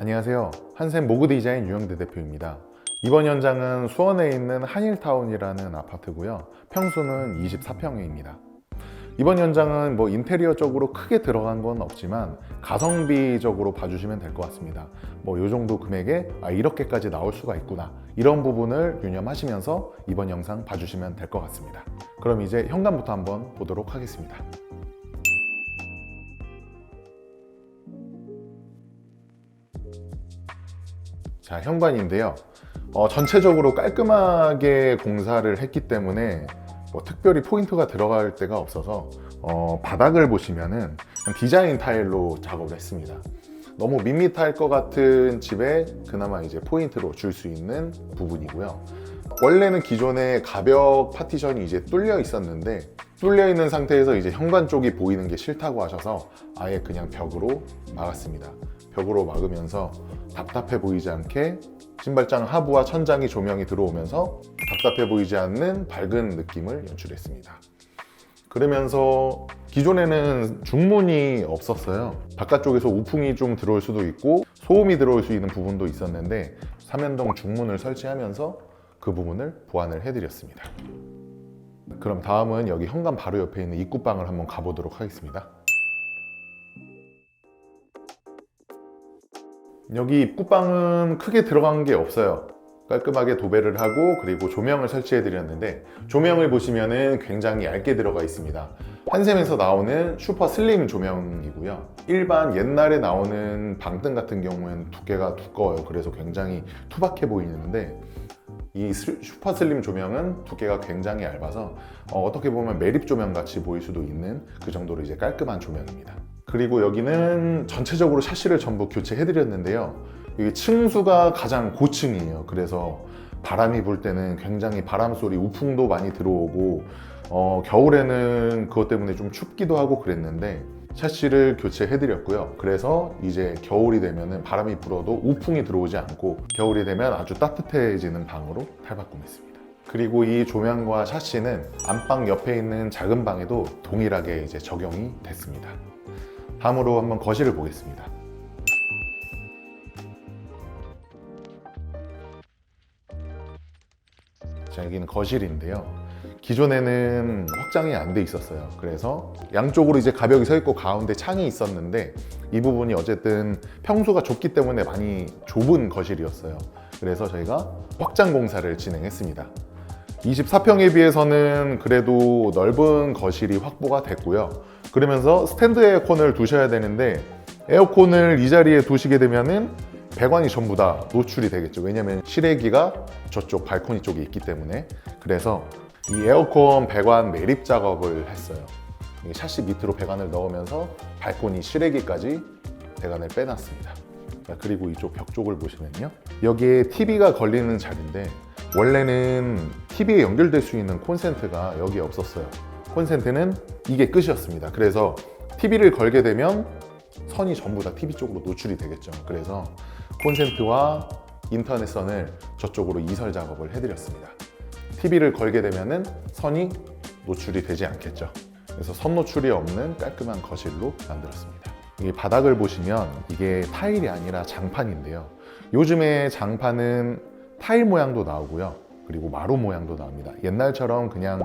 안녕하세요. 한샘 모그 디자인 유영대 대표입니다. 이번 현장은 수원에 있는 한일타운이라는 아파트고요. 평수는 24평입니다. 이번 현장은 뭐 인테리어 쪽으로 크게 들어간 건 없지만 가성비적으로 봐주시면 될 것 같습니다. 뭐 이 정도 금액에 아, 이렇게까지 나올 수가 있구나 이런 부분을 유념하시면서 이번 영상 봐주시면 될 것 같습니다. 그럼 이제 현관부터 한번 보도록 하겠습니다. 자, 현관인데요. 어, 전체적으로 깔끔하게 공사를 했기 때문에 뭐 특별히 포인트가 들어갈 데가 없어서 어, 바닥을 보시면은 디자인 타일로 작업을 했습니다. 너무 밋밋할 것 같은 집에 그나마 이제 포인트로 줄 수 있는 부분이고요. 원래는 기존에 가벽 파티션이 이제 뚫려 있었는데 뚫려 있는 상태에서 이제 현관 쪽이 보이는 게 싫다고 하셔서 아예 그냥 벽으로 막았습니다. 벽으로 막으면서 답답해 보이지 않게 신발장 하부와 천장이 조명이 들어오면서 답답해 보이지 않는 밝은 느낌을 연출했습니다. 그러면서 기존에는 중문이 없었어요. 바깥쪽에서 우풍이 좀 들어올 수도 있고 소음이 들어올 수 있는 부분도 있었는데 삼연동 중문을 설치하면서 그 부분을 보완을 해드렸습니다. 그럼 다음은 여기 현관 바로 옆에 있는 입구방을 한번 가보도록 하겠습니다. 여기 입구방은 크게 들어간 게 없어요. 깔끔하게 도배를 하고 그리고 조명을 설치해 드렸는데 조명을 보시면은 굉장히 얇게 들어가 있습니다. 한샘에서 나오는 슈퍼 슬림 조명이고요. 일반 옛날에 나오는 방등 같은 경우에는 두께가 두꺼워요. 그래서 굉장히 투박해 보이는데 이 스- 슈퍼 슬림 조명은 두께가 굉장히 얇아서 어, 떻게 보면 매립 조명 같이 보일 수도 있는 그 정도로 이제 깔끔한 조명입니다. 그리고 여기는 전체적으로 샤시를 전부 교체해 드렸는데요. 이게 층수가 가장 고층이에요. 그래서 바람이 불 때는 굉장히 바람 소리, 우풍도 많이 들어오고 어, 겨울에는 그것 때문에 좀 춥기도 하고 그랬는데 샤시를 교체해 드렸고요. 그래서 이제 겨울이 되면은 바람이 불어도 우풍이 들어오지 않고 겨울이 되면 아주 따뜻해지는 방으로 탈바꿈했습니다. 그리고 이 조명과 샤시는 안방 옆에 있는 작은 방에도 동일하게 이제 적용이 됐습니다. 다음으로 한번 거실을 보겠습니다. 자, 여기는 거실인데요. 기존에는 확장이 안 돼 있었어요. 그래서 양쪽으로 이제 가벽이 서 있고 가운데 창이 있었는데 이 부분이 어쨌든 평수가 좁기 때문에 많이 좁은 거실이었어요. 그래서 저희가 확장 공사를 진행했습니다. 24평에 비해서는 그래도 넓은 거실이 확보가 됐고요. 그러면서 스탠드 에어컨을 두셔야 되는데 에어컨을 이 자리에 두시게 되면은 배관이 전부 다 노출이 되겠죠. 왜냐면 실외기가 저쪽 발코니 쪽에 있기 때문에 그래서 이 에어컨 배관 매립 작업을 했어요. 이 샤시 밑으로 배관을 넣으면서 발코니 실외기까지 배관을 빼놨습니다. 자, 그리고 이쪽 벽 쪽을 보시면요. 여기에 TV가 걸리는 자리인데 원래는 TV에 연결될 수 있는 콘센트가 여기에 없었어요. 콘센트는 이게 끝이었습니다. 그래서 TV를 걸게 되면 선이 전부 다 TV 쪽으로 노출이 되겠죠. 그래서 콘센트와 인터넷선을 저쪽으로 이설 작업을 해드렸습니다. TV를 걸게 되면은 선이 노출이 되지 않겠죠. 그래서 선 노출이 없는 깔끔한 거실로 만들었습니다. 이 바닥을 보시면 이게 타일이 아니라 장판인데요. 요즘에 장판은 타일 모양도 나오고요. 그리고 마루 모양도 나옵니다. 옛날처럼 그냥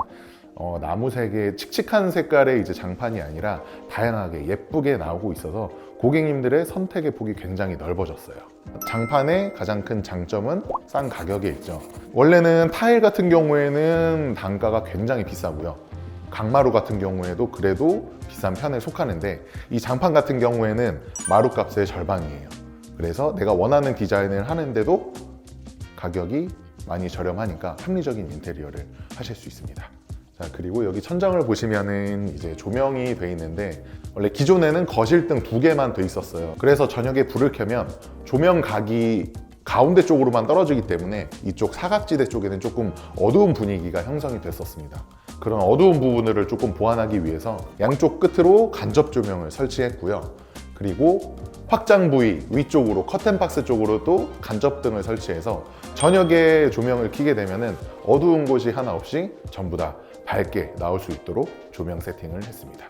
어, 나무 색의 칙칙한 색깔의 이제 장판이 아니라 다양하게 예쁘게 나오고 있어서 고객님들의 선택의 폭이 굉장히 넓어졌어요. 장판의 가장 큰 장점은 싼 가격에 있죠. 원래는 타일 같은 경우에는 단가가 굉장히 비싸고요. 강마루 같은 경우에도 그래도 비싼 편에 속하는데 이 장판 같은 경우에는 마루 값의 절반이에요. 그래서 내가 원하는 디자인을 하는데도 가격이 많이 저렴하니까 합리적인 인테리어를 하실 수 있습니다. 자, 그리고 여기 천장을 보시면은 이제 조명이 돼 있는데 원래 기존에는 거실등 두 개만 돼 있었어요. 그래서 저녁에 불을 켜면 조명 각이 가운데 쪽으로만 떨어지기 때문에 이쪽 사각지대 쪽에는 조금 어두운 분위기가 형성이 됐었습니다. 그런 어두운 부분을 조금 보완하기 위해서 양쪽 끝으로 간접 조명을 설치했고요. 그리고 확장 부위 위쪽으로 커튼 박스 쪽으로 또 간접등을 설치해서 저녁에 조명을 켜게 되면은 어두운 곳이 하나 없이 전부 다 밝게 나올 수 있도록 조명 세팅을 했습니다.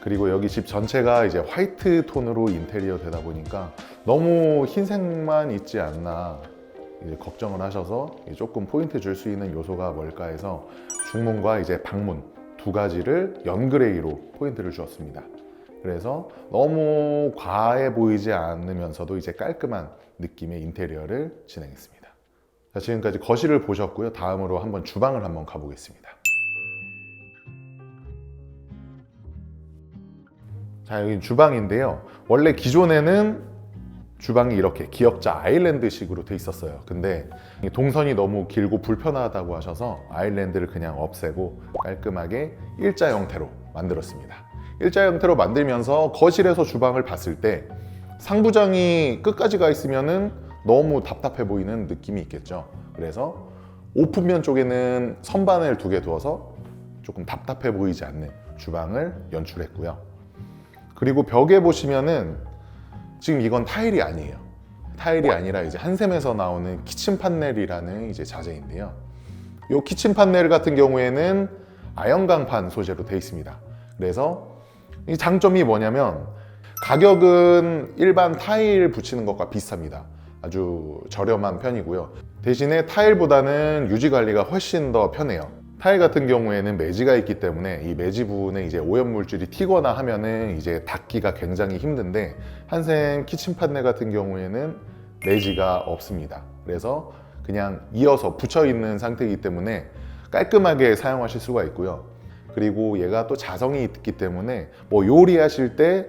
그리고 여기 집 전체가 이제 화이트 톤으로 인테리어 되다 보니까 너무 흰색만 있지 않나 걱정을 하셔서 조금 포인트 줄 수 있는 요소가 뭘까 해서 중문과 이제 방문 두 가지를 연그레이로 포인트를 주었습니다. 그래서 너무 과해 보이지 않으면서도 이제 깔끔한 느낌의 인테리어를 진행했습니다. 자, 지금까지 거실을 보셨고요. 다음으로 한번 주방을 한번 가보겠습니다. 자, 여기 주방인데요. 원래 기존에는 주방이 이렇게 기역자 아일랜드식으로 돼 있었어요. 근데 이 동선이 너무 길고 불편하다고 하셔서 아일랜드를 그냥 없애고 깔끔하게 일자 형태로 만들었습니다. 일자 형태로 만들면서 거실에서 주방을 봤을 때 상부장이 끝까지 가 있으면은 너무 답답해 보이는 느낌이 있겠죠. 그래서 오픈면 쪽에는 선반을 두 개 두어서 조금 답답해 보이지 않는 주방을 연출했고요. 그리고 벽에 보시면은 지금 이건 타일이 아니에요. 타일이 아니라 이제 한샘에서 나오는 키친 판넬이라는 이제 자재인데요. 이 키친 판넬 같은 경우에는 아연 강판 소재로 되어 있습니다. 그래서 이 장점이 뭐냐면 가격은 일반 타일 붙이는 것과 비슷합니다. 아주 저렴한 편이고요. 대신에 타일보다는 유지 관리가 훨씬 더 편해요. 타일 같은 경우에는 매지가 있기 때문에 이 매지 부분에 이제 오염 물질이 튀거나 하면은 이제 닦기가 굉장히 힘든데 한샘 키친 판넬 같은 경우에는 매지가 없습니다. 그래서 그냥 이어서 붙여 있는 상태이기 때문에 깔끔하게 사용하실 수가 있고요. 그리고 얘가 또 자성이 있기 때문에 뭐 요리하실 때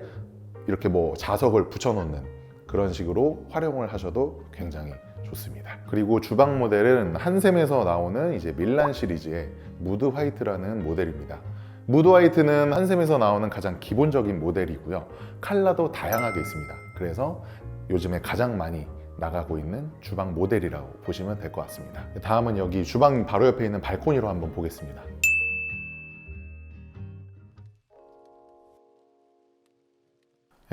이렇게 뭐 자석을 붙여 놓는 그런 식으로 활용을 하셔도 굉장히 좋습니다. 그리고 주방 모델은 한샘에서 나오는 이제 밀란 시리즈의 무드 화이트라는 모델입니다. 무드 화이트는 한샘에서 나오는 가장 기본적인 모델이고요. 컬러도 다양하게 있습니다. 그래서 요즘에 가장 많이 나가고 있는 주방 모델이라고 보시면 될 것 같습니다. 다음은 여기 주방 바로 옆에 있는 발코니로 한번 보겠습니다.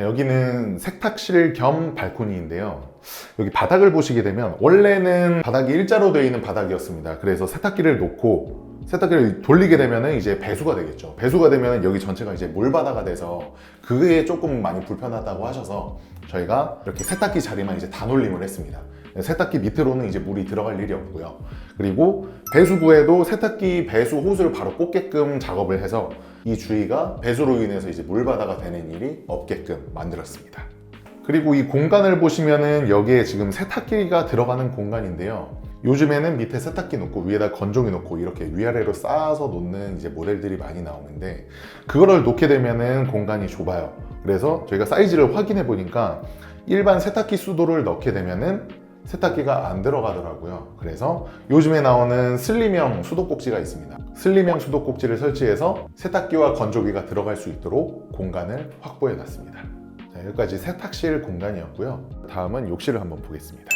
여기는 세탁실 겸 발코니인데요. 여기 바닥을 보시게 되면 원래는 바닥이 일자로 되어 있는 바닥이었습니다. 그래서 세탁기를 놓고 세탁기를 돌리게 되면 이제 배수가 되겠죠. 배수가 되면 여기 전체가 이제 물바다가 돼서 그게 조금 많이 불편하다고 하셔서 저희가 이렇게 세탁기 자리만 이제 단올림을 했습니다. 세탁기 밑으로는 이제 물이 들어갈 일이 없고요. 그리고 배수구에도 세탁기 배수 호스를 바로 꽂게끔 작업을 해서 이 주위가 배수로 인해서 이제 물바다가 되는 일이 없게끔 만들었습니다. 그리고 이 공간을 보시면은 여기에 지금 세탁기가 들어가는 공간인데요. 요즘에는 밑에 세탁기 놓고 위에다 건조기 놓고 이렇게 위아래로 쌓아서 놓는 이제 모델들이 많이 나오는데 그거를 놓게 되면은 공간이 좁아요. 그래서 저희가 사이즈를 확인해 보니까 일반 세탁기 수도를 넣게 되면은 세탁기가 안 들어가더라고요. 그래서 요즘에 나오는 슬림형 수도꼭지가 있습니다. 슬림형 수도꼭지를 설치해서 세탁기와 건조기가 들어갈 수 있도록 공간을 확보해 놨습니다. 자, 여기까지 세탁실 공간이었고요. 다음은 욕실을 한번 보겠습니다.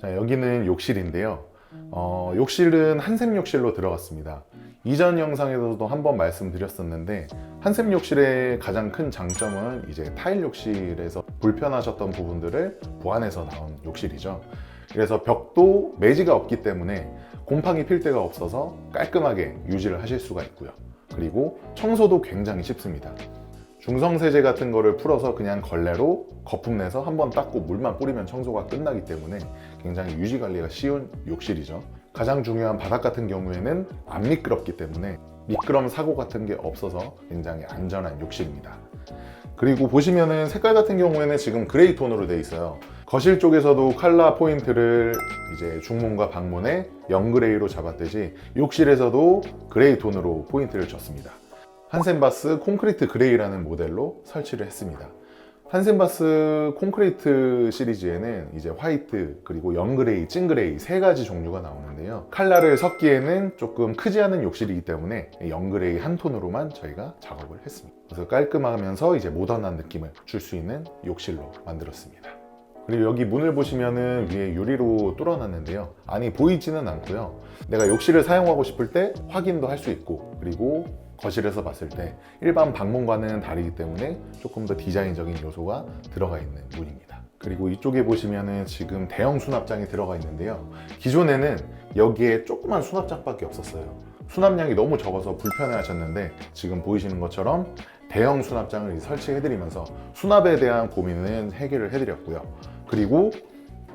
자, 여기는 욕실인데요. 어, 욕실은 한샘 욕실로 들어갔습니다. 이전 영상에서도 한번 말씀드렸었는데 한샘 욕실의 가장 큰 장점은 이제 타일 욕실에서 불편하셨던 부분들을 보완해서 나온 욕실이죠. 그래서 벽도 매지가 없기 때문에 곰팡이 필 데가 없어서 깔끔하게 유지를 하실 수가 있고요. 그리고 청소도 굉장히 쉽습니다. 중성세제 같은 거를 풀어서 그냥 걸레로 거품 내서 한번 닦고 물만 뿌리면 청소가 끝나기 때문에 굉장히 유지 관리가 쉬운 욕실이죠. 가장 중요한 바닥 같은 경우에는 안 미끄럽기 때문에 미끄럼 사고 같은 게 없어서 굉장히 안전한 욕실입니다. 그리고 보시면은 색깔 같은 경우에는 지금 그레이 톤으로 되어 있어요. 거실 쪽에서도 컬러 포인트를 이제 중문과 방문에 영그레이로 잡았듯이 욕실에서도 그레이 톤으로 포인트를 줬습니다. 한센바스 콘크리트 그레이라는 모델로 설치를 했습니다. 한센바스 콘크리트 시리즈에는 이제 화이트 그리고 영그레이, 찐그레이 세 가지 종류가 나오는데요. 칼라를 섞기에는 조금 크지 않은 욕실이기 때문에 영그레이 한 톤으로만 저희가 작업을 했습니다. 그래서 깔끔하면서 이제 모던한 느낌을 줄 수 있는 욕실로 만들었습니다. 그리고 여기 문을 보시면은 위에 유리로 뚫어놨는데요. 안이 보이지는 않고요. 내가 욕실을 사용하고 싶을 때 확인도 할 수 있고 그리고 거실에서 봤을 때 일반 방문과는 다르기 때문에 조금 더 디자인적인 요소가 들어가 있는 문입니다. 그리고 이쪽에 보시면은 지금 대형 수납장이 들어가 있는데요. 기존에는 여기에 조그만 수납장밖에 없었어요. 수납량이 너무 적어서 불편해 하셨는데 지금 보이시는 것처럼 대형 수납장을 설치해드리면서 수납에 대한 고민은 해결을 해드렸고요. 그리고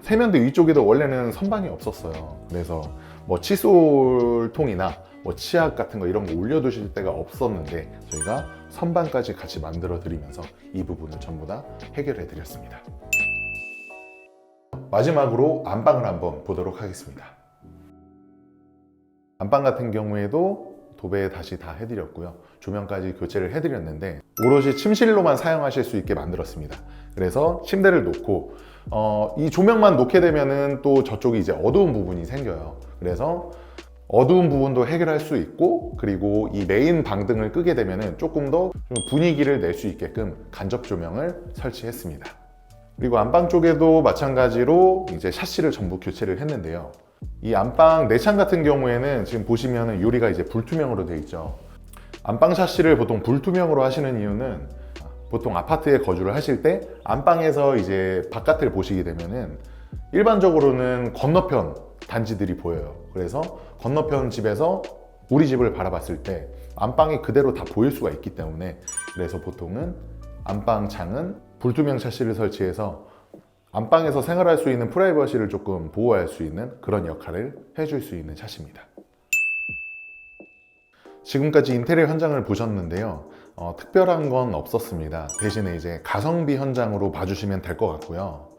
세면대 위쪽에도 원래는 선반이 없었어요. 그래서 뭐 칫솔통이나 뭐 치약 같은 거 이런 거 올려두실 데가 없었는데 저희가 선반까지 같이 만들어 드리면서 이 부분을 전부 다 해결해 드렸습니다. 마지막으로 안방을 한번 보도록 하겠습니다. 안방 같은 경우에도 도배 다시 다 해드렸고요. 조명까지 교체를 해드렸는데 오롯이 침실로만 사용하실 수 있게 만들었습니다. 그래서 침대를 놓고 어, 이 조명만 놓게 되면은 또 저쪽이 이제 어두운 부분이 생겨요. 그래서 어두운 부분도 해결할 수 있고 그리고 이 메인 방등을 끄게 되면은 조금 더좀 분위기를 낼 수 있게끔 간접 조명을 설치했습니다. 그리고 안방 쪽에도 마찬가지로 이제 샤시를 전부 교체를 했는데요. 이 안방 내창 같은 경우에는 지금 보시면은 유리가 이제 불투명으로 되어 있죠. 안방 샤시를 보통 불투명으로 하시는 이유는 보통 아파트에 거주를 하실 때 안방에서 이제 바깥을 보시게 되면은 일반적으로는 건너편 단지들이 보여요. 그래서 건너편 집에서 우리 집을 바라봤을 때 안방이 그대로 다 보일 수가 있기 때문에 그래서 보통은 안방 창은 불투명 샤시를 설치해서 안방에서 생활할 수 있는 프라이버시를 조금 보호할 수 있는 그런 역할을 해줄 수 있는 샷입니다. 지금까지 인테리어 현장을 보셨는데요. 어, 특별한 건 없었습니다. 대신에 이제 가성비 현장으로 봐주시면 될 것 같고요.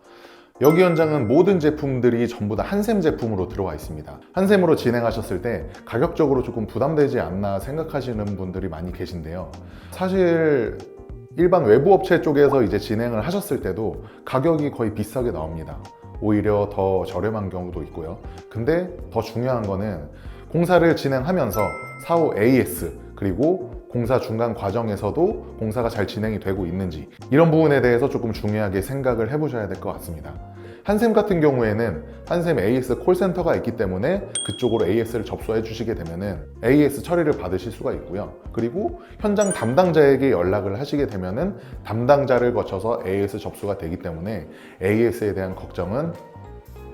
여기 현장은 모든 제품들이 전부 다 한샘 제품으로 들어와 있습니다. 한샘으로 진행하셨을 때 가격적으로 조금 부담되지 않나 생각하시는 분들이 많이 계신데요. 사실 일반 외부 업체 쪽에서 이제 진행을 하셨을 때도 가격이 거의 비싸게 나옵니다. 오히려 더 저렴한 경우도 있고요. 근데 더 중요한 거는 공사를 진행하면서 사후 AS 그리고 공사 중간 과정에서도 공사가 잘 진행이 되고 있는지 이런 부분에 대해서 조금 중요하게 생각을 해보셔야 될 것 같습니다. 한샘 같은 경우에는 한샘 AS 콜센터가 있기 때문에 그쪽으로 AS를 접수해 주시게 되면은 AS 처리를 받으실 수가 있고요. 그리고 현장 담당자에게 연락을 하시게 되면은 담당자를 거쳐서 AS 접수가 되기 때문에 AS에 대한 걱정은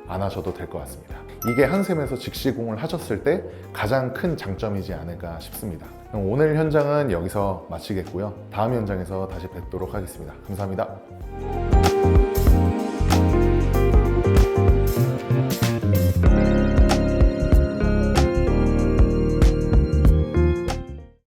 안 하셔도 될 것 같습니다. 이게 한샘에서 직시공을 하셨을 때 가장 큰 장점이지 않을까 싶습니다. 그럼 오늘 현장은 여기서 마치겠고요. 다음 현장에서 다시 뵙도록 하겠습니다. 감사합니다.